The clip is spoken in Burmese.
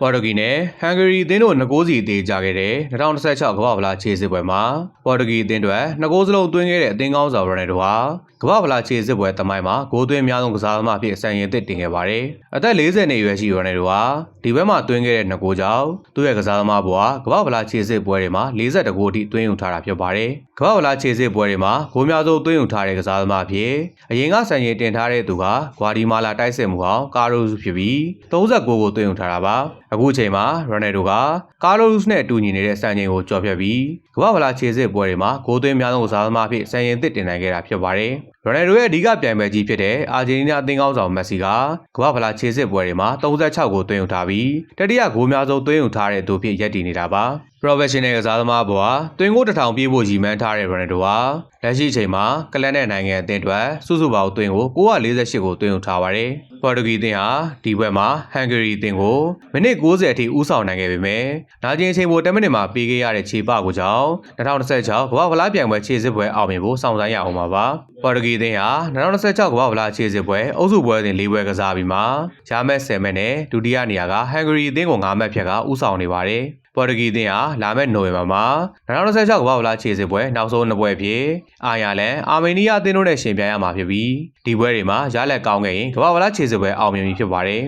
ပေါ်တူဂီနဲ့ဟန်ဂရီအသင်းတို့နှစ်ဂိုးစီအသေးကြခဲ့တဲ့2016ကမ္ဘာ့ဖလားခြေစစ်ပွဲမှာပေါ်တူဂီအသင်းတို့နှစ်ဂိုးစလုံးသွင်းခဲ့တဲ့အသင်းကောင်းဆောင်ရိုနယ်ဒိုဟာကမ္ဘာ့ဖလားခြေစစ်ပွဲတမိုင်းမှာဂိုးသွင်းအများဆုံးကစားသမားအဖြစ်အစံရင်သစ်တင်ခဲ့ပါတယ်။အသက်40နှစ်အရွယ်ရှိရိုနယ်ဒိုဟာဒီဘက်မှာသွင်းခဲ့တဲ့နှစ်ဂိုးကြောင့်သူ့ရဲ့ကစားသမားဘဝကမ္ဘာ့ဖလားခြေစစ်ပွဲတွေမှာ42ဂိုးအထိသွင်းယူထားတာဖြစ်ပါတယ်။ကမ္ဘာ့ဖလားခြေစစ်ပွဲတွေမှာဂိုးများဆုံးသွင်းယူထားတဲ့ကစားသမားအဖြစ်အရင်ကစံရင်တင်ထားတဲ့သူကဂွာဒီမာလာတိုက်စစ်မှုဟောင်းကာရိုစုဖြစ်ပြီး39ကိုသွင်းယူထားတာပါ။အခုချိန်မှာရိုနယ်ဒိုကကာလိုလုစ်နဲ့အတူညီနေတဲ့စံချိန်ကိုကျော်ဖြတ်ပြီးကမ္ဘာ့ဖလားခြေစစ်ပွဲတွေမှာဂိုးသွင်းများဆုံးကစားသမားအဖြစ်စံရင်သစ်တင်နိုင်ခဲ့တာဖြစ်ပါတယ်။ရိုနယ်ဒိုရဲ့အဓိကပြိုင်ပွဲကြီးဖြစ်တဲ့အာဂျင်တီးနားအသင်းကောင်းဆောင်မက်ဆီကကမ္ဘာ့ဖလားခြေစစ်ပွဲတွေမှာ36ကိုသွင်းယူထားပြီးတတိယဂိုးများဆုံးသွင်းယူထားတဲ့သူဖြစ်ရပ်တည်နေတာပါ။ professional ကစားသမားဘဝတွင်ကိုတစ်ထောင်ပြေးဖို့ရည်မှန်းထားတဲ့ရိုနယ်ဒိုဟာလက်ရှိချိန်မှာကလပ်နဲ့နိုင်ငံအသင်းအတွက်စုစုပေါင်းတွင်ကို948ကိုတွင်ယူထားပါတယ်။ပေါ်တူဂီအသင်းဟာဒီဘက်မှာဟန်ဂရီအသင်းကိုမိနစ်90အထိဦးဆောင်နိုင်ခဲ့ပေမဲ့နာကျင်ချိန်ပို10မိနစ်မှာပေးခဲ့ရတဲ့ခြေပကိုကြောင့်2026ကမ္ဘာ့ဖလားပြိုင်ပွဲခြေစစ်ပွဲအောင်မြင်ဖို့စောင့်ဆိုင်းရအောင်ပါပါ။ပေါ်တူဂီအသင်းဟာ2026ကမ္ဘာ့ဖလားခြေစစ်ပွဲအုပ်စုပွဲစဉ်၄ပွဲကစားပြီးမှဂျာမက်10မိနစ်နဲ့ဒုတိယနေရာကဟန်ဂရီအသင်းကို9မှတ်ဖြတ်ကဦးဆောင်နေပါတယ်။ ပေါ်တူဂီအသင်းဟာလာမယ့်နိုဝင်ဘာမှာ2026ကမ္ဘာ့ဖလားခြေစစ်ပွဲနောက်ဆုံးနှစ်ပွဲဖြစ်အာယာလန်အာမေးနီးယားအသင်းတို့နဲ့ရှင်ပြိုင်ရမှာဖြစ်ပြီးဒီပွဲတွေမှာရလက်ကောင်းခဲ့ရင်ကမ္ဘာ့ဖလားခြေစစ်ပွဲအောင်မြင်ပြီဖြစ်ပါတယ်